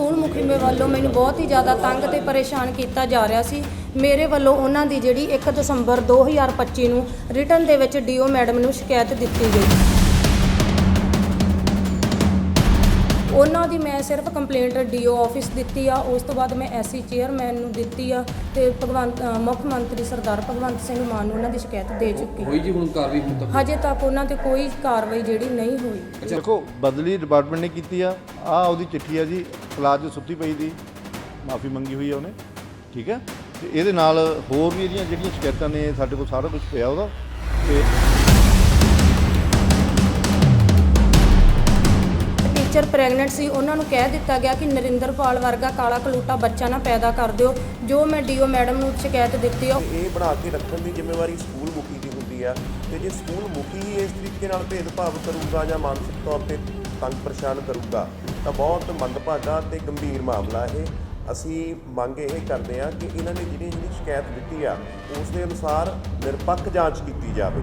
School ਮੁਖੀ ਵੱਲੋਂ ਮੈਨੂੰ ਬਹੁਤ ਹੀ ਜ਼ਿਆਦਾ ਤੰਗ ਤੇ ਪਰੇਸ਼ਾਨ ਕੀਤਾ ਜਾ ਰਿਹਾ ਸੀ। ਮੇਰੇ ਵੱਲੋਂ ਉਹਨਾਂ ਦੀ ਜਿਹੜੀ 1 ਦਸੰਬਰ 2025 ਨੂੰ ਰਿਟਰਨ ਦੇ ਵਿੱਚ ਡੀਓ ਮੈਡਮ ਨੂੰ ਸ਼ਿਕਾਇਤ ਦਿੱਤੀ ਗਈ। ਉਹਨਾਂ ਦੀ ਮੈਂ ਸਿਰਫ ਕੰਪਲੇਂਟ ਡੀਓ ਆਫਿਸ ਦਿੱਤੀ ਆ ਉਸ ਤੋਂ ਬਾਅਦ ਮੈਂ ਐਸਸੀ ਚੇਅਰਮੈਨ ਨੂੰ ਦਿੱਤੀ ਆ ਤੇ ਭਗਵੰਤ ਅ, ਮੁੱਖ ਮੰਤਰੀ ਸਰਦਾਰ ਭਗਵੰਤ ਸਿੰਘ ਮਾਨ ਨੂੰ ਉਹਨਾਂ ਦੀ ਸ਼ਿਕਾਇਤ ਦੇ ਚੁੱਕੀ ਹੋਈ ਜੀ ਹੁਣ ਕਾਰਵਾਈ ਹੁਣ ਤੱਕ? ਹਜੇ ਤੱਕ ਉਹਨਾਂ ਤੇ ਕੋਈ ਕਾਰਵਾਈ ਜਿਹੜੀ ਨਹੀਂ ਹੋਈ। ਦੇਖੋ ਬਦਲੀ ਡਿਪਾਰਟਮੈਂਟ ਨੇ ਕੀਤੀ ਆ ਆ ਉਹਦੀ ਚਿੱਠੀ ਆ ਜੀ ਕਲਾਸ 'ਚ ਸੁੱਤੀ ਪਈ ਦੀ ਮਾਫੀ ਮੰਗੀ ਹੋਈ ਆ ਉਹਨੇ ਠੀਕ ਹੈ? ਤੇ ਇਹਦੇ ਨਾਲ ਹੋਰ ਵੀ ਇਹਦੀਆਂ ਜਿਹੜੀਆਂ ਸ਼ਿਕਾਇਤਾਂ ਨੇ ਸਾਡੇ ਕੋਲ ਸਾਰਾ ਕੁਝ ਪਿਆ ਉਹਦਾ ਤੇ ਟੀਚਰ ਪ੍ਰੈਗਨੈਂਟ ਸੀ, ਉਹਨਾਂ ਨੂੰ ਕਹਿ ਦਿੱਤਾ ਗਿਆ ਕਿ ਨਰਿੰਦਰਪਾਲ ਵਰਗਾ ਕਾਲਾ ਕਲੂਟਾ ਬੱਚਾ ਨਾ ਪੈਦਾ ਕਰ ਦਿਓ। ਜੋ ਮੈਂ ਡੀਓ ਮੈਡਮ ਨੂੰ ਸ਼ਿਕਾਇਤ ਦਿੱਤੀ ਆ ਇਹ ਬਣਾ ਕੇ ਰੱਖਣ ਦੀ ਜ਼ਿੰਮੇਵਾਰੀ ਸਕੂਲ ਮੁਖੀ ਦੀ ਹੁੰਦੀ ਆ। ਤੇ ਜੇ ਸਕੂਲ ਮੁਖੀ ਹੀ ਇਸ ਤਰੀਕੇ ਨਾਲ ਭੇਦਭਾਵ ਕਰੂਗਾ ਜਾਂ ਮਾਨਸਿਕ ਤੌਰ ਤੇ ਤੰਗ ਪਰੇਸ਼ਾਨ ਕਰੂਗਾ, ਤਾਂ ਬਹੁਤ ਮੰਦਭਾਗਾ ਤੇ ਗੰਭੀਰ ਮਾਮਲਾ ਇਹ। ਅਸੀਂ ਮੰਗ ਇਹ ਕਰਦੇ ਆ ਕਿ ਇਹਨਾਂ ਨੇ ਜਿਹੜੀ ਜਿਹੜੀ ਸ਼ਿਕਾਇਤ ਦਿੱਤੀ ਆ, ਉਸ ਦੇ ਅਨੁਸਾਰ ਨਿਰਪੱਖ ਜਾਂਚ ਕੀਤੀ ਜਾਵੇ।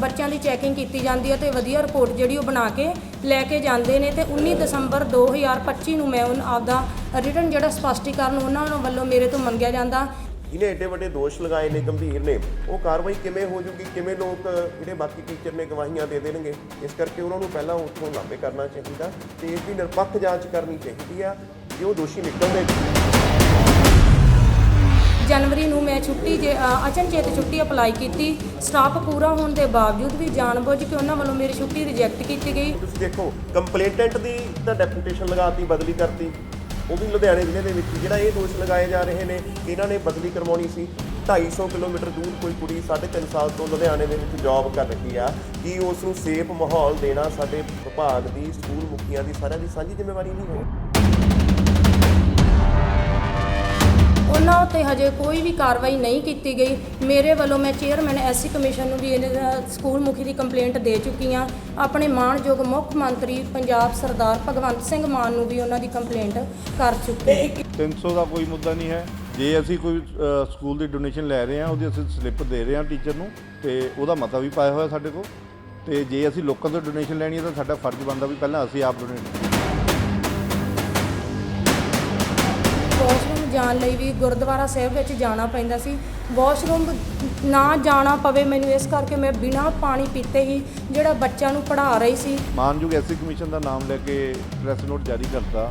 ਬੱਚਿਆਂ ਦੀ ਚੈਕਿੰਗ ਕੀਤੀ ਜਾਂਦੀ ਹੈ ਤੇ ਵਧੀਆ ਰਿਪੋਰਟ ਜਿਹੜੀ ਉਹ ਬਣਾ ਕੇ ਲੈ ਕੇ ਜਾਂਦੇ ਨੇ ਤੇ 19 ਦਸੰਬਰ 2025 ਨੂੰ ਮੈਂ ਉਹਨਾਂ ਆਪਦਾ ਰਿਟਰਨ ਜਿਹੜਾ ਸਪਸ਼ਟੀਕਰਨ ਉਹਨਾਂ ਵੱਲੋਂ ਮੇਰੇ ਤੋਂ ਮੰਗਿਆ ਜਾਂਦਾ। ਜਿਹਨੇ ਏਡੇ ਵੱਡੇ ਦੋਸ਼ ਲਗਾਏ ਨੇ ਗੰਭੀਰ ਨੇ ਉਹ ਕਾਰਵਾਈ ਕਿਵੇਂ ਹੋ ਜੂਗੀ? ਕਿਵੇਂ ਲੋਕ ਜਿਹੜੇ ਬਾਕੀ ਟੀਚਰ ਨੇ ਗਵਾਹੀਆਂ ਦੇ ਦੇਣਗੇ? ਇਸ ਕਰਕੇ ਉਹਨਾਂ ਨੂੰ ਪਹਿਲਾਂ ਉੱਥੋਂ ਲਾਂਭੇ ਕਰਨਾ ਚਾਹੀਦਾ ਤੇ ਇਸ ਦੀ ਨਿਰਪੱਖ ਜਾਂਚ ਕਰਨੀ ਚਾਹੀਦੀ ਆ ਜੇ ਉਹ ਦੋਸ਼ੀ ਨਿਕਲਦੇ। ਜਨਵਰੀ ਮੈਂ ਛੁੱਟੀ ਜੇ ਅ, ਅਚਨਚੇਤ ਛੁੱਟੀ ਅਪਲਾਈ ਕੀਤੀ। ਸਟਾਫ ਪੂਰਾ ਹੋਣ ਦੇ ਬਾਵਜੂਦ ਵੀ ਜਾਣਬੁੱਝ ਕੇ ਉਹਨਾਂ ਵੱਲੋਂ ਮੇਰੀ ਛੁੱਟੀ ਰਿਜੈਕਟ ਕੀਤੀ ਗਈ। ਤੁਸੀਂ ਦੇਖੋ ਕੰਪਲੇਂਟੈਂਟ ਦੀ ਤਾਂ ਡੈਪੂਟੇਸ਼ਨ ਲਗਾਤੀ ਬਦਲੀ ਕਰਤੀ। ਉਹ ਵੀ ਲੁਧਿਆਣੇ ਜ਼ਿਲ੍ਹੇ ਦੇ ਵਿੱਚ ਜਿਹੜਾ ਇਹ ਦੋਸ਼ ਲਗਾਏ ਜਾ ਰਹੇ ਨੇ ਕਿ ਇਹਨਾਂ ਨੇ ਬਦਲੀ ਕਰਵਾਉਣੀ ਸੀ। 250 ਕਿਲੋਮੀਟਰ ਦੂਰ ਕੋਈ ਕੁੜੀ 3.5 ਸਾਲ ਤੋਂ ਲੁਧਿਆਣੇ ਦੇ ਵਿੱਚ ਜੌਬ ਕਰ ਰਹੀ ਆ ਕਿ ਉਸ ਨੂੰ ਸੇਫ ਮਾਹੌਲ ਦੇਣਾ ਸਾਡੇ ਵਿਭਾਗ ਦੀ ਸਕੂਲ ਮੁਖੀਆਂ ਦੀ ਸਾਰਿਆਂ ਦੀ ਸਾਂਝੀ ਜ਼ਿੰਮੇਵਾਰੀ ਨਹੀਂ ਹੈ? ਉਹਨਾਂ ਉੱਤੇ ਹਜੇ ਕੋਈ ਵੀ ਕਾਰਵਾਈ ਨਹੀਂ ਕੀਤੀ ਗਈ। ਮੇਰੇ ਵੱਲੋਂ ਮੈਂ ਚੇਅਰਮੈਨ ਐਸਸੀ ਕਮਿਸ਼ਨ ਨੂੰ ਵੀ ਇਹਨਾਂ ਦਾ ਸਕੂਲ ਮੁਖੀ ਦੀ ਕੰਪਲੇਂਟ ਦੇ ਚੁੱਕੀ ਹਾਂ। ਆਪਣੇ ਮਾਣਯੋਗ ਮੁੱਖ ਮੰਤਰੀ ਪੰਜਾਬ ਸਰਦਾਰ ਭਗਵੰਤ ਸਿੰਘ ਮਾਨ ਨੂੰ ਵੀ ਉਹਨਾਂ ਦੀ ਕੰਪਲੇਂਟ ਕਰ ਚੁੱਕੀ ਹਾਂ। 300 ਦਾ ਕੋਈ ਮੁੱਦਾ ਨਹੀਂ ਹੈ। ਜੇ ਅਸੀਂ ਕੋਈ ਸਕੂਲ ਦੀ ਡੋਨੇਸ਼ਨ ਲੈ ਰਹੇ ਹਾਂ ਉਹਦੀ ਅਸੀਂ ਸਲਿੱਪ ਦੇ ਰਹੇ ਹਾਂ ਟੀਚਰ ਨੂੰ ਤੇ ਉਹਦਾ ਮਤਾ ਵੀ ਪਾਇਆ ਹੋਇਆ ਸਾਡੇ ਕੋਲ। ਤੇ ਜੇ ਅਸੀਂ ਲੋਕਾਂ ਤੋਂ ਡੋਨੇਸ਼ਨ ਲੈਣੀ ਹੈ ਤਾਂ ਸਾਡਾ ਫਰਜ਼ ਬਣਦਾ ਵੀ ਪਹਿਲਾਂ ਅਸੀਂ ਆਪ ਡੋਨੇਟ ਜਾਣ ਲਈ ਵੀ ਗੁਰਦੁਆਰਾ ਸਾਹਿਬ ਵਿੱਚ ਜਾਣਾ ਪੈਂਦਾ ਸੀ। ਵਾਸ਼ਰੂਮ ਨਾ ਜਾਣਾ ਪਵੇ ਮੈਨੂੰ ਇਸ ਕਰਕੇ ਮੈਂ ਬਿਨਾਂ ਪਾਣੀ ਪੀਤੇ ਹੀ ਜਿਹੜਾ ਬੱਚਿਆਂ ਨੂੰ ਪੜ੍ਹਾ ਰਹੀ ਸੀ। ਮਾਨਯੋਗ ਐਸਸੀ ਕਮਿਸ਼ਨ ਦਾ ਨਾਮ ਲੈ ਕੇ ਪ੍ਰੈਸ ਨੋਟ ਜਾਰੀ ਕਰਤਾ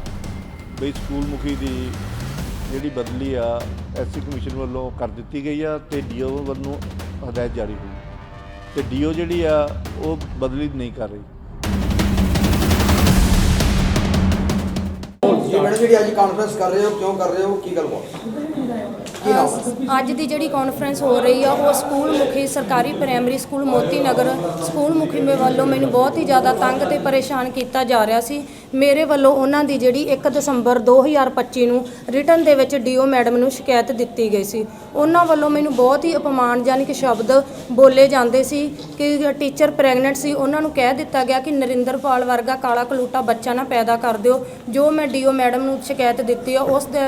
ਵੀ ਸਕੂਲ ਮੁਖੀ ਦੀ ਜਿਹੜੀ ਬਦਲੀ ਆ ਐਸਸੀ ਕਮਿਸ਼ਨ ਵੱਲੋਂ ਕਰ ਦਿੱਤੀ ਗਈ ਆ ਤੇ ਡੀਓ ਵੱਲੋਂ ਹਦਾਇਤ ਜਾਰੀ ਹੋਈ। ਤੇ ਡੀਓ ਜਿਹੜੀ ਆ, ਉਹ ਬਦਲੀ ਨਹੀਂ ਕਰ ਰਹੀ। ਮੈਡਮ ਜਿਹੜੀ ਅੱਜ ਕਾਨਫਰੰਸ ਕਰ ਰਹੇ ਹੋ, ਕਿਉਂ ਕਰ ਰਹੇ ਹੋ? ਕੀ ਗੱਲ ਅੱਜ ਦੀ ਜਿਹੜੀ ਕਾਨਫਰੰਸ ਹੋ ਰਹੀ ਆ, ਉਹ ਸਕੂਲ ਮੁਖੀ ਸਰਕਾਰੀ primary school Moti Nagar school ਮੁਖੀ ਮੇ ਵੱਲੋਂ ਮੈਨੂੰ ਬਹੁਤ ਹੀ ਜ਼ਿਆਦਾ ਤੰਗ ਤੇ ਪਰੇਸ਼ਾਨ ਕੀਤਾ ਜਾ ਰਿਹਾ ਸੀ। ਮੇਰੇ ਵੱਲੋਂ ਉਹਨਾਂ ਦੀ ਜਿਹੜੀ 1 ਦਸੰਬਰ 2025 ਨੂੰ ਰਿਟਰਨ ਦੇ ਵਿੱਚ ਡੀਓ ਮੈਡਮ ਨੂੰ ਸ਼ਿਕਾਇਤ ਦਿੱਤੀ ਗਈ ਸੀ। ਉਹਨਾਂ ਵੱਲੋਂ ਮੈਨੂੰ ਬਹੁਤ ਹੀ ਅਪਮਾਨਜਨਕ ਸ਼ਬਦ ਬੋਲੇ ਜਾਂਦੇ ਸੀ ਕਿ ਟੀਚਰ ਪ੍ਰੈਗਨੈਂਟ ਸੀ। ਉਹਨਾਂ ਨੂੰ ਕਹਿ ਦਿੱਤਾ ਗਿਆ ਕਿ ਨਰਿੰਦਰਪਾਲ ਵਰਗਾ ਕਾਲਾ ਕਲੂਟਾ ਬੱਚਾ ਨਾ ਪੈਦਾ ਕਰ ਦਿਓ। ਜੋ ਮੈਂ ਡੀਓ ਮੈਡਮ ਨੂੰ ਸ਼ਿਕਾਇਤ ਦਿੱਤੀ ਆ, ਉਸ ਦੇ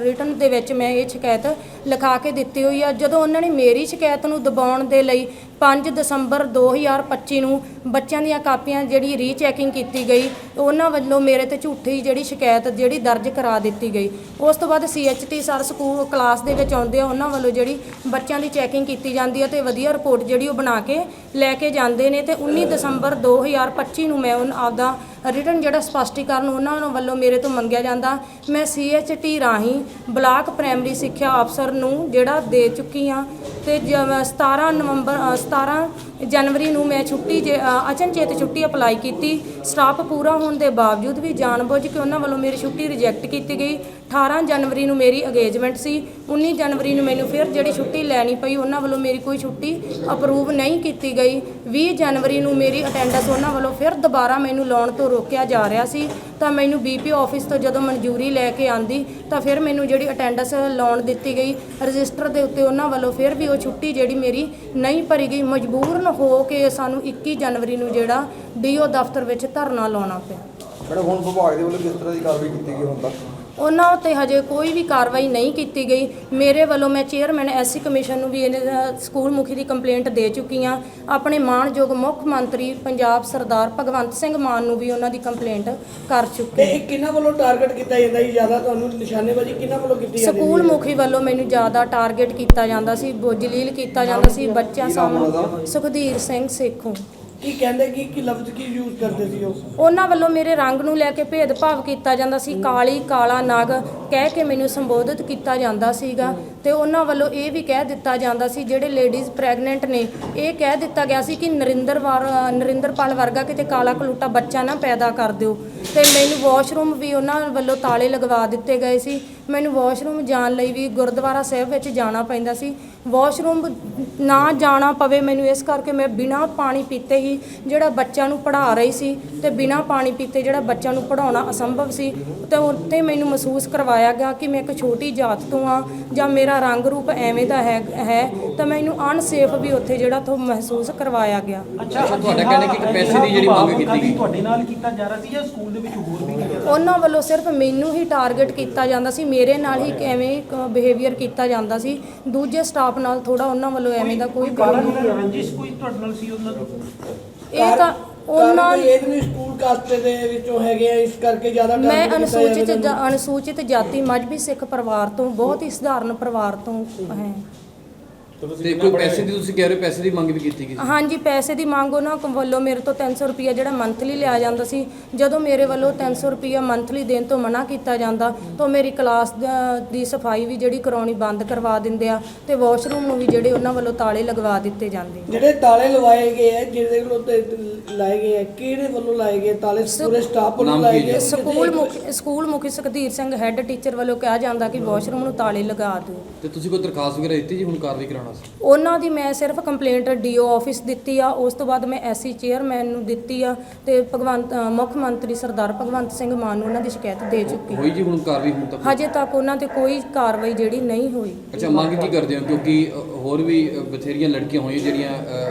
ਰਿਟਰਨ ਦੇ ਵਿੱਚ ਮੈਂ ਇਹ ਸ਼ਿਕਾਇਤ ਲਿਖਾ ਕੇ ਦਿੱਤੀ ਹੋਈ ਆ। ਜਦੋਂ ਉਹਨਾਂ ਨੇ ਮੇਰੀ ਸ਼ਿਕਾਇਤ ਨੂੰ ਦਬਾਉਣ ਦੇ ਲਈ 5 ਦਸੰਬਰ 2025 ਨੂੰ ਬੱਚਿਆਂ ਦੀਆਂ ਕਾਪੀਆਂ ਜਿਹੜੀ ਰੀਚੈਕਿੰਗ ਕੀਤੀ ਗਈ, ਉਹਨਾਂ ਵੱਲੋਂ ਮੇਰੇ ਤੇ ਝੂਠੀ ਜਿਹੜੀ ਸ਼ਿਕਾਇਤ ਜਿਹੜੀ ਦਰਜ ਕਰਾ ਦਿੱਤੀ ਗਈ। ਉਸ ਤੋਂ ਬਾਅਦ ਸੀਐਚਟੀ ਸਰ ਸਕੂਲ ਕਲਾਸ ਦੇ ਵਿੱਚ ਆਉਂਦੇ ਆ, ਉਹਨਾਂ ਵੱਲੋਂ ਜਿਹੜੀ ਬੱਚਿਆਂ ਦੀ ਚੈਕਿੰਗ ਕੀਤੀ ਜਾਂਦੀ ਹੈ ਤੇ ਵਧੀਆ ਰਿਪੋਰਟ ਜਿਹੜੀ ਉਹ ਬਣਾ ਕੇ ਲੈ ਕੇ ਜਾਂਦੇ ਨੇ ਤੇ 19 ਦਸੰਬਰ 2025 ਨੂੰ ਮੈਂ ਉਹਨਾਂ ਆਪਦਾ ਰਿਟਰਨ ਜਿਹੜਾ ਸਪਸ਼ਟੀਕਰਨ ਉਹਨਾਂ ਨੂੰ ਵੱਲੋਂ ਮੇਰੇ ਤੋਂ ਮੰਗਿਆ ਜਾਂਦਾ। ਮੈਂ ਸੀਐਚਟੀ ਰਾਹੀਂ ਬਲਾਕ ਪ੍ਰਾਇਮਰੀ ਸਿੱਖਿਆ ਅਫਸਰ ਨੂੰ ਜਿਹੜਾ ਦੇ ਚੁੱਕੀ ਹਾਂ ਤੇ ਜ- 17 ਨਵੰਬਰ ਅ, 17 ਜਨਵਰੀ ਨੂੰ ਮੈਂ ਛੁੱਟੀ ਜੇ ਅ, ਅਚਨਚੇਤ ਛੁੱਟੀ ਅਪਲਾਈ ਕੀਤੀ। ਸਟਾਫ ਪੂਰਾ ਹੋਣ ਦੇ ਬਾਵਜੂਦ ਵੀ ਜਾਣਬੁੱਝ ਕੇ ਉਹਨਾਂ ਵੱਲੋਂ ਮੇਰੀ ਛੁੱਟੀ ਰਿਜੈਕਟ ਕੀਤੀ ਗਈ। 18 ਜਨਵਰੀ ਨੂੰ ਮੇਰੀ ਅਗੇਜਮੈਂਟ ਸੀ। 19 ਜਨਵਰੀ ਨੂੰ ਮੈਨੂੰ ਫਿਰ ਜਿਹੜੀ ਛੁੱਟੀ ਲੈਣੀ ਪਈ ਉਹਨਾਂ ਵੱਲੋਂ ਮੇਰੀ ਕੋਈ ਛੁੱਟੀ ਅਪਰੂਵ ਨਹੀਂ ਕੀਤੀ ਗਈ। 20 ਜਨਵਰੀ ਨੂੰ ਮੇਰੀ ਅਟੈਂਡੈਂਸ ਉਹਨਾਂ ਵੱਲੋਂ ਫਿਰ ਦੁਬਾਰਾ ਮੈਨੂੰ ਲਾਉਣ ਤੋਂ ਰੋਕਿਆ ਜਾ ਰਿਹਾ ਸੀ। ਤਾਂ ਮੈਨੂੰ ਬੀਪੀ ਆਫਿਸ ਤੋਂ ਜਦੋਂ ਮਨਜ਼ੂਰੀ ਲੈ ਕੇ ਆਂਦੀ, ਤਾਂ ਫਿਰ ਮੈਨੂੰ ਜਿਹੜੀ ਅਟੈਂਡੈਂਸ ਲਾਉਣ ਦਿੱਤੀ ਗਈ, ਰਜਿਸਟਰ ਦੇ ਉੱਤੇ ਉਹਨਾਂ ਵੱਲੋਂ ਫਿਰ ਵੀ ਉਹ ਛੁੱਟੀ ਜਿਹੜੀ ਮੇਰੀ ਨਹੀਂ ਭਰੀ ਗਈ, ਮਜਬੂਰਨ ਹੋ ਕੇ ਸਾਨੂੰ 21 ਜਨਵਰੀ ਨੂੰ ਜਿਹੜਾ ਡੀਓ ਦਫ਼ਤਰ ਵਿੱਚ ਧਰਨਾ ਲਾਉਣਾ ਪਿਆ। ਮੈਡਮ ਹੁਣ ਵਿਭਾਗ ਦੇ ਵੱਲੋਂ ਕਿਸ ਤਰ੍ਹਾਂ ਦੀ ਕਾਰਵਾਈ ਕੀਤੀ ਗਈ ਹੁਣ ਤੱਕ? ਉਹਨਾਂ ਉੱਤੇ ਹਜੇ ਕੋਈ ਵੀ ਕਾਰਵਾਈ ਨਹੀਂ ਕੀਤੀ ਗਈ। ਮੇਰੇ ਵੱਲੋਂ ਮੈਂ ਚੇਅਰਮੈਨ ਐਸਸੀ ਕਮਿਸ਼ਨ ਨੂੰ ਵੀ ਇਹਨੇ ਸਕੂਲ ਮੁਖੀ ਦੀ ਕੰਪਲੇਂਟ ਦੇ ਚੁੱਕੀ ਹਾਂ। ਆਪਣੇ ਮਾਣਯੋਗ ਮੁੱਖ ਮੰਤਰੀ ਪੰਜਾਬ ਸਰਦਾਰ ਭਗਵੰਤ ਸਿੰਘ ਮਾਨ ਨੂੰ ਵੀ ਉਹਨਾਂ ਦੀ ਕੰਪਲੇਂਟ ਕਰ ਚੁੱਕੀ ਇਹ ਕਿਹਨਾਂ ਵੱਲੋਂ ਟਾਰਗੇਟ ਕੀਤਾ ਜਾਂਦਾ ਜੀ? ਜ਼ਿਆਦਾ ਤੁਹਾਨੂੰ ਨਿਸ਼ਾਨੇਬਾਜ਼ੀ ਕਿਹਨਾਂ ਵੱਲੋਂ ਕੀਤੀ ਜਾਂਦੀ ਸਕੂਲ ਮੁਖੀ ਵੱਲੋਂ ਮੈਨੂੰ ਜ਼ਿਆਦਾ ਟਾਰਗੇਟ ਕੀਤਾ ਜਾਂਦਾ ਸੀ ਬੋਝਲੀਲ ਕੀਤਾ ਜਾਂਦਾ ਸੀ ਬੱਚਿਆਂ ਸਾਹਮਣੇ। ਸੁਖਧੀਰ ਸਿੰਘ ਸੇਖੋਂ। ਕੀ ਕਹਿੰਦੇ ਕੀ ਕੀ ਲਫ਼ਜ਼ ਕੀ ਯੂਜ਼ ਕਰਦੇ ਸੀ ਉਹ? ਉਹਨਾਂ ਵੱਲੋਂ ਮੇਰੇ ਰੰਗ ਨੂੰ ਲੈ ਕੇ ਭੇਦਭਾਵ ਕੀਤਾ ਜਾਂਦਾ ਸੀ, ਕਾਲੀ, ਕਾਲਾ, ਨਾਗ। ਕਹਿ ਕੇ ਮੈਨੂੰ ਸੰਬੋਧਿਤ ਕੀਤਾ ਜਾਂਦਾ ਸੀਗਾ ਤੇ ਉਹਨਾਂ ਵੱਲੋਂ ਇਹ ਵੀ ਕਹਿ ਦਿੱਤਾ ਜਾਂਦਾ ਸੀ, ਜਿਹੜੇ ਲੇਡੀਜ਼ ਪ੍ਰੈਗਨੈਂਟ ਨੇ, ਇਹ ਕਹਿ ਦਿੱਤਾ ਗਿਆ ਸੀ ਕਿ ਨਰਿੰਦਰ ਵਾਰ, ਨਰਿੰਦਰਪਾਲ ਵਰਗਾ ਕਿਤੇ ਕਾਲਾ ਕਲੂਟਾ ਬੱਚਾ ਨਾ ਪੈਦਾ ਕਰ ਦਿਓ। ਤੇ ਮੈਨੂੰ ਵਾਸ਼ਰੂਮ ਵੀ ਉਹਨਾਂ ਵੱਲੋਂ ਤਾਲੇ ਲਗਵਾ ਦਿੱਤੇ ਗਏ ਸੀ। ਮੈਨੂੰ ਵਾਸ਼ਰੂਮ ਜਾਣ ਲਈ ਵੀ ਗੁਰਦੁਆਰਾ ਸਾਹਿਬ ਵਿੱਚ ਜਾਣਾ ਪੈਂਦਾ ਸੀ। ਵਾਸ਼ਰੂਮ ਨਾ ਜਾਣਾ ਪਵੇ ਮੈਨੂੰ ਇਸ ਕਰਕੇ ਮੈਂ ਬਿਨਾਂ ਪਾਣੀ ਪੀਤੇ ਹੀ ਜਿਹੜਾ ਬੱਚਿਆਂ ਨੂੰ ਪੜ੍ਹਾ ਰਹੀ ਸੀ ਤੇ ਬਿਨਾਂ ਪਾਣੀ ਪੀਤੇ ਜਿਹੜਾ ਬੱਚਿਆਂ ਨੂੰ ਪੜਾਉਣਾ ਅਸੰਭਵ ਸੀ, ਤੇ ਉੱਥੇ ਮੈਨੂੰ ਮਹਿਸੂਸ ਕਰਵਾਇਆ ਗਿਆ ਕਿ ਮੈਂ ਇੱਕ ਛੋਟੀ ਜਾਤ ਤੋਂ ਆ ਜਾਂ ਮੇਰਾ ਰੰਗ ਰੂਪ ਐਵੇਂ ਦਾ ਹੈ ਹੈ ਤਾਂ ਮੈਨੂੰ ਅਨਸੇਫ ਵੀ ਉੱਥੇ ਜਿਹੜਾ ਤੋਂ ਮਹਿਸੂਸ ਕਰਵਾਇਆ ਗਿਆ। ਅੱਛਾ ਤੁਹਾਡਾ ਕਹਿਣਾ ਕਿ ਇੱਕ ਪੈਸੇ ਦੀ ਜਿਹੜੀ ਮੰਗ ਕੀਤੀ ਗਈ। ਤੁਹਾਡੇ ਨਾਲ ਕੀਤਾ ਜਾ ਰਿਹਾ ਸੀ ਜਾਂ ਸਕੂਲ ਦੇ ਵਿੱਚ ਹੋਰ ਵੀ ਕੀਤਾ ਉਹਨਾਂ ਵੱਲੋਂ ਸਿਰਫ ਮੈਨੂੰ ਹੀ ਟਾਰਗੇਟ ਕੀਤਾ ਜਾਂਦਾ ਸੀ ਮੇਰੇ ਨਾਲ ਹੀ ਐਵੇਂ ਬਿਹੇਵੀਅਰ ਕੀਤਾ ਜਾਂਦਾ ਸੀ। ਦੂਜੇ ਸਟਾਫ ਨਾਲ ਥੋੜਾ ਉਹਨਾਂ ਵੱਲੋਂ ਐਵੇਂ ਦਾ ਕੋਈ ਰੰਜਿਸ਼ ਕੋਈ ਤੁਹਾਡੇ ਨਾਲ ਸੀ ਉਹਨਾਂ ਦੀ? ਇਹ ਤਾਂ ਉਹਨਾਂ ਇਹ ਨਹੀਂ ਸਕੂਲ ਕਾਸਤੇ ਦੇ ਵਿੱਚੋਂ ਹੈਗੇ ਆ ਇਸ ਕਰਕੇ ਜ਼ਿਆਦਾ ਮੈਂ ਕੀਤਾ ਅਨੁਸੂਚਿਤ ਜਾ- ਅਨੁਸੂਚਿਤ ਜਾਤੀ ਮਜਬੀ ਸਿੱਖ ਪਰਿਵਾਰ ਤੋਂ ਬਹੁਤ ਹੀ ਸਧਾਰਨ ਪਰਿਵਾਰ ਤੋਂ ਹੈ। ਤੇ ਕੋਈ ਪੈਸੇ ਦੀ ਤੁਸੀਂ ਕਹਿ ਰਹੇ ਹੋ ਪੈਸੇ ਦੀ ਮੰਗ ਵੀ ਕੀਤੀ ਗਈ ਹਾਂਜੀ ਪੈਸੇ ਦੀ ਮੰਗ ਉਹਨਾਂ ਕੋਲ ਵੱਲੋਂ ਮੇਰੇ ਤੋਂ 300 ਰੁਪਿਆ ਜਿਹੜਾ ਮੰਥਲੀ ਲਿਆ ਜਾਂਦਾ ਸੀ ਜਦੋਂ ਮੇਰੇ ਵੱਲੋਂ 300 ਰੁਪਿਆ ਮੰਥਲੀ ਦੇਣ ਤੋਂ ਮਨਾ ਕੀਤਾ ਜਾਂਦਾ ਤਾਂ ਮੇਰੀ ਕਲਾਸ ਦਾ- ਦੀ ਸਫ਼ਾਈ ਵੀ ਜਿਹੜੀ ਕਰਾਉਣੀ ਬੰਦ ਕਰਵਾ ਦਿੰਦੇ ਆ ਤੇ ਵਾਸ਼ਰੂਮ ਨੂੰ ਵੀ ਜਿਹੜੇ ਉਹਨਾਂ ਵੱਲੋਂ ਤਾਲੇ ਲਗਵਾ ਦਿੱਤੇ ਜਾਂਦੇ। ਜਿਹੜੇ ਤਾਲੇ ਲਵਾਏ ਗਏ ਆ ਜਿਹਦੇ ਵੱਲੋਂ ਤੇ ਲਾਏ ਗਏ ਆ ਕਿਹੜੇ ਵੱਲੋਂ ਲਾਏ ਗਏ ਤਾਲੇ? ਪੂਰੇ ਸਟਾਫ ਵੱਲੋਂ ਨਾਮ ਲਾਏ ਕੀ ਗਏ ਹੈ? ਸਕੂਲ ਮੁਖੀ ਸਕੂਲ ਮੁਖੀ ਸੁਖਧੀਰ ਸਿੰਘ ਹੈੱਡ ਟੀਚਰ ਵੱਲੋਂ ਕਿਹਾ ਜਾਂਦਾ ਕਿ ਵਾਸ਼ਰੂਮ ਨੂੰ ਤਾਲੇ ਲਗਾ ਦਿਓ। ਤੇ ਤੁਸੀਂ ਕੋਈ ਦਰਖਾਸਤ ਵਗੈਰਾ ਦਿੱਤੀ ਜੀ ਹੁਣ ਕਾਰਵਾਈ ਕਰਾਉਣਾ ਸੀ? ਉਹਨਾਂ ਦੀ ਮੈਂ ਸਿਰਫ ਕੰਪਲੇਂਟ ਡੀਓ ਆਫਿਸ ਦਿੱਤੀ ਆ ਉਸ ਤੋਂ ਬਾਅਦ ਮੈਂ ਐਸਸੀ ਚੇਅਰਮੈਨ ਨੂੰ ਦਿੱਤੀ ਆ ਤੇ ਭਗਵੰਤ ਅ, ਮੁੱਖ ਮੰਤਰੀ ਸਰਦਾਰ ਭਗਵੰਤ ਸਿੰਘ ਮਾਨ ਨੂੰ ਉਹਨਾਂ ਦੀ ਸ਼ਿਕਾਇਤ ਦੇ ਚੁੱਕੀ। ਹੋਈ ਜੀ ਹੁਣ ਕਾਰਵਾਈ ਹੁਣ ਤੱਕ? ਹਜੇ ਤੱਕ ਉਹਨਾਂ ਤੇ ਕੋਈ ਕਾਰਵਾਈ ਜਿਹੜੀ ਨਹੀਂ ਹੋਈ। ਅੱਛਾ ਮੰਗ ਕੀ ਕਰਦੇ ਹੋ? ਕਿਉਂਕਿ ਅ, ਹੋਰ ਵੀ ਅ, ਬਥੇਰੀਆਂ ਲੜਕੀਆਂ ਹੋਈਆਂ ਜਿਹੜੀਆਂ ਅ,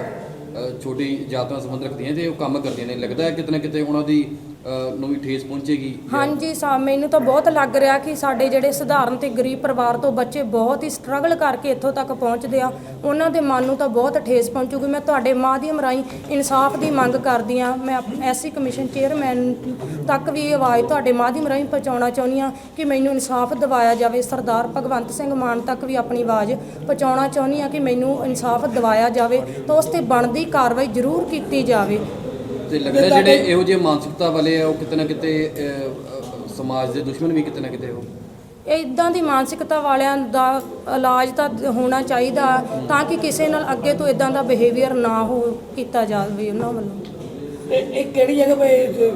ਅ, ਛੋਟੀ ਜਾਤ ਨਾਲ ਸੰਬੰਧ ਰੱਖਦੀਆਂ ਤੇ ਉਹ ਕੰਮ ਕਰਦੀਆਂ ਨੇ। ਲੱਗਦਾ ਹੈ ਕਿਤੇ ਨਾ ਕਿਤੇ ਉਹਨਾਂ ਦੀ ਨੂੰ ਵੀ ਠੇਸ ਪਹੁੰਚੇਗੀ ਹਾਂਜੀ ਸਾ ਮੈਨੂੰ ਤਾਂ ਬਹੁਤ ਲੱਗ ਰਿਹਾ ਕਿ ਸਾਡੇ ਜਿਹੜੇ ਸਧਾਰਨ ਤੇ ਗਰੀਬ ਪਰਿਵਾਰ ਤੋਂ ਬੱਚੇ ਬਹੁਤ ਹੀ ਸਟਰਗਲ ਕਰਕੇ ਇੱਥੋਂ ਤੱਕ ਪਹੁੰਚਦੇ ਆ। ਉਹਨਾਂ ਦੇ ਮਨ ਨੂੰ ਤਾਂ ਬਹੁਤ ਠੇਸ ਪਹੁੰਚੂਗੀ। ਮੈਂ ਤੁਹਾਡੇ ਮਾਧਿਅਮ ਰਾਹੀਂ ਇਨਸਾਫ ਦੀ ਮੰਗ ਕਰਦੀ ਆ ਮੈਂ ਐਸੀ ਕਮਿਸ਼ਨ ਚੇਅਰਮੈਨ ਤੱਕ ਵੀ ਆਵਾਜ਼ ਤੁਹਾਡੇ ਮਾਧਿਅਮ ਰਾਹੀਂ ਪਹੁੰਚਾਉਣਾ ਚਾਹੁੰਦੀ ਆ ਕਿ ਮੈਨੂੰ ਇਨਸਾਫ ਦਿਵਾਇਆ ਜਾਵੇ। ਸਰਦਾਰ ਭਗਵੰਤ ਸਿੰਘ ਮਾਨ ਤੱਕ ਵੀ ਆਪਣੀ ਆਵਾਜ਼ ਪਹੁੰਚਾਉਣਾ ਚਾਹੁੰਦੀ ਆ ਕਿ ਮੈਨੂੰ ਇਨਸਾਫ ਦਿਵਾਇਆ ਜਾਵੇ। ਤਾਂ ਉਸ ਤੇ ਬਣਦੀ ਕਾਰਵਾਈ ਜ਼ਰੂਰ ਕੀਤੀ ਜਾਵੇ। ਤੇ ਲੱਗਦਾ ਹੈ ਜਿਹੜੇ ਇਹੋ ਜਿਹੇ ਮਾਨਸਿਕਤਾ ਵਾਲੇ ਆ ਉਹ ਕਿਤੇ ਨਾ ਕਿਤੇ ਸਮਾਜ ਦੇ ਦੁਸ਼ਮਣ ਵੀ ਕਿਤੇ ਨਾ ਕਿਤੇ ਉਹ ਇਦਾਂ ਦੀ ਮਾਨਸਿਕਤਾ ਵਾਲਿਆਂ ਦਾ ਇਲਾਜ ਤਾਂ ਹੋਣਾ ਚਾਹੀਦਾ ਤਾਂ ਕਿ ਕਿਸੇ ਨਾਲ ਅੱਗੇ ਤੋਂ ਇਦਾਂ ਦਾ ਬਿਹੇਵੀਅਰ ਨਾ ਹੋ ਕੀਤਾ ਜਾਵੇ ਉਹਨਾਂ ਵੱਲੋਂ। ਇਹ ਇਹ ਕਿਹੜੀ ਜਗ੍ਹਾ 'ਤੇ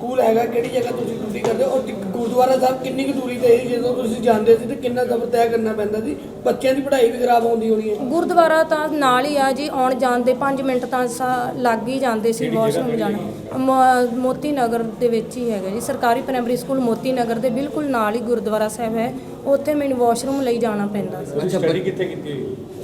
ਸਕੂਲ ਹੈਗਾ ਕਿਹੜੀ ਜਗ੍ਹਾ ਤੁਸੀਂ ਡਿਊਟੀ ਕਰਦੇ ਹੋ? ਔਰ ਗੁਰਦੁਆਰਾ ਸਾਹਿਬ ਕਿੰਨੀ ਕੁ ਦੂਰੀ ਤੇ ਸੀ ਜਦੋਂ ਤੁਸੀਂ ਜਾਂਦੇ ਸੀ ਤੇ ਕਿੰਨਾ ਸਫ਼ਰ ਤੈਅ ਕਰਨਾ ਪੈਂਦਾ ਸੀ? ਬੱਚਿਆਂ ਦੀ ਪੜ੍ਹਾਈ ਵੀ ਖਰਾਬ ਹੁੰਦੀ ਹੋਣੀ ਹੈ। ਗੁਰਦੁਆਰਾ ਤਾਂ ਨਾਲ ਹੀ ਆ ਜੀ ਆਉਣ ਜਾਣ ਦੇ 5 ਮਿੰਟ ਤਾਂ ਸਾ- ਲੱਗ ਹੀ ਜਾਂਦੇ ਸੀ ਵਾਸ਼ਰੂਮ ਜਾਣਾ। ਮੋ- ਮੋਤੀ ਨਗਰ ਦੇ ਵਿੱਚ ਹੀ ਹੈਗਾ ਜੀ ਸਰਕਾਰੀ ਪ੍ਰਾਇਮਰੀ ਸਕੂਲ ਮੋਤੀ ਨਗਰ ਦੇ ਬਿਲਕੁਲ ਨਾਲ ਹੀ ਗੁਰਦੁਆਰਾ ਸਾਹਿਬ ਹੈ। ਉੱਥੇ ਮੈਨੂੰ ਵਾਸ਼ਰੂਮ ਲਈ ਜਾਣਾ ਪੈਂਦਾ ਸੀ। ਅੱਛਾ ਸਟੱਡੀ